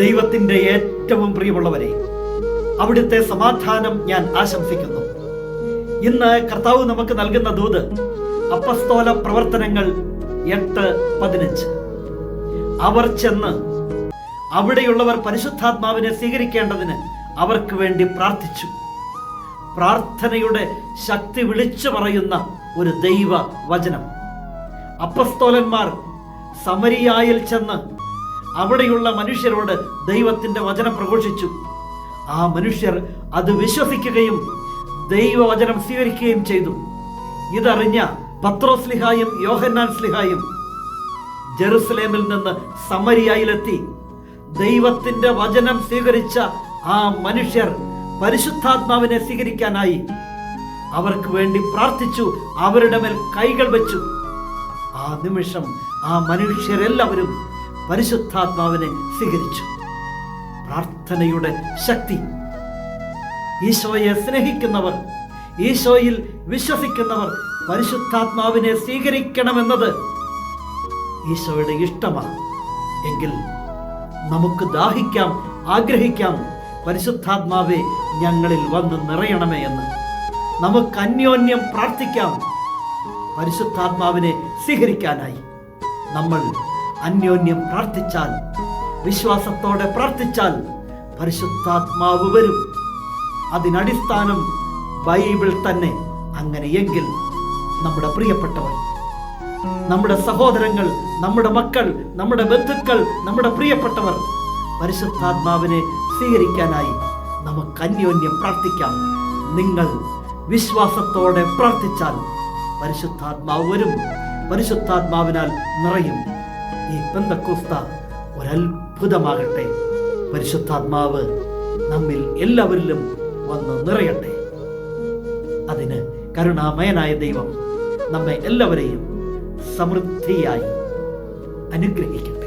ദൈവത്തിന്റെ ഏറ്റവും പ്രിയമുള്ളവരെ അവിടുത്തെ സമാധാനം ഞാൻ ആശംസിക്കുന്നു. ഇന്ന് കർത്താവ് നമുക്ക് നൽകുന്ന ദൂത് അപ്പസ്തോല പ്രവർത്തനങ്ങൾ എട്ട് പതിനഞ്ച്. അവർ ചെന്ന് അവിടെയുള്ളവർ പരിശുദ്ധാത്മാവിനെ സ്വീകരിക്കേണ്ടതിന് അവർക്ക് വേണ്ടി പ്രാർത്ഥിച്ചു. പ്രാർത്ഥനയുടെ ശക്തി വിളിച്ചു പറയുന്ന ഒരു ദൈവ വചനം അപ്പസ്തോലന്മാർ സമരിയായിൽ ചെന്ന് അവിടെയുള്ള മനുഷ്യരോട് ദൈവത്തിന്റെ വചനം പ്രഘോഷിച്ചു. ആ മനുഷ്യർ അത് വിശ്വസിക്കുകയും ദൈവവചനം സ്വീകരിക്കുകയും ചെയ്തു. ഇതറിഞ്ഞ പത്രോസ്ലിഹായും യോഹന്നാൻ സ്ലിഹായും ജെറുസലേമിൽ നിന്ന് സമരിയായിലെത്തി ദൈവത്തിന്റെ വചനം സ്വീകരിച്ച ആ മനുഷ്യർ പരിശുദ്ധാത്മാവിനെ സ്വീകരിക്കാനായി അവർക്ക് വേണ്ടി പ്രാർത്ഥിച്ചു അവരുടെ മേൽ കൈകൾ വെച്ചു. ആ നിമിഷം ആ മനുഷ്യരെല്ലാവരും പരിശുദ്ധാത്മാവിനെ സ്വീകരിച്ചു. പ്രാർത്ഥനയുടെ ശക്തി. ഈശോയെ സ്നേഹിക്കുന്നവർ ഈശോയിൽ വിശ്വസിക്കുന്നവർ പരിശുദ്ധാത്മാവിനെ സ്വീകരിക്കണമെന്നത് ഈശോയുടെ ഇഷ്ടമാണ്. എങ്കിൽ നമുക്ക് ദാഹിക്കാം ആഗ്രഹിക്കാം പരിശുദ്ധാത്മാവെ ഞങ്ങളിൽ വന്ന് നിറയണമേ എന്ന്. നമുക്ക് അന്യോന്യം പ്രാർത്ഥിക്കാം. പരിശുദ്ധാത്മാവിനെ സ്വീകരിക്കാനായി. നമ്മൾ അന്യോന്യം പ്രാർത്ഥിച്ചാൽ വിശ്വാസത്തോടെ പ്രാർത്ഥിച്ചാൽ പരിശുദ്ധാത്മാവ് വരും. അതിനടിസ്ഥാനം ബൈബിൾ തന്നെ അങ്ങനെയെങ്കിൽ നമ്മുടെ പ്രിയപ്പെട്ടവർ നമ്മുടെ സഹോദരങ്ങൾ നമ്മുടെ മക്കൾ നമ്മുടെ ബന്ധുക്കൾ നമ്മുടെ പ്രിയപ്പെട്ടവർ പരിശുദ്ധാത്മാവിനെ സ്വീകരിക്കാനായി നമുക്ക് അന്യോന്യം പ്രാർത്ഥിക്കാം. നിങ്ങൾ വിശ്വാസത്തോടെ പ്രാർത്ഥിച്ചാൽ പരിശുദ്ധാത്മാവ് വരും. പരിശുദ്ധാത്മാവിനാൽ നിറയും. ഈ പെന്തക്കോസ്ത ഒരത്ഭുതമാകട്ടെ. പരിശുദ്ധാത്മാവ് നമ്മിൽ എല്ലാവരിലും വന്ന് നിറയട്ടെ. അതിന് കരുണാമയനായ ദൈവം നമ്മെ എല്ലാവരെയും സമൃദ്ധിയായി അനുഗ്രഹിക്കും.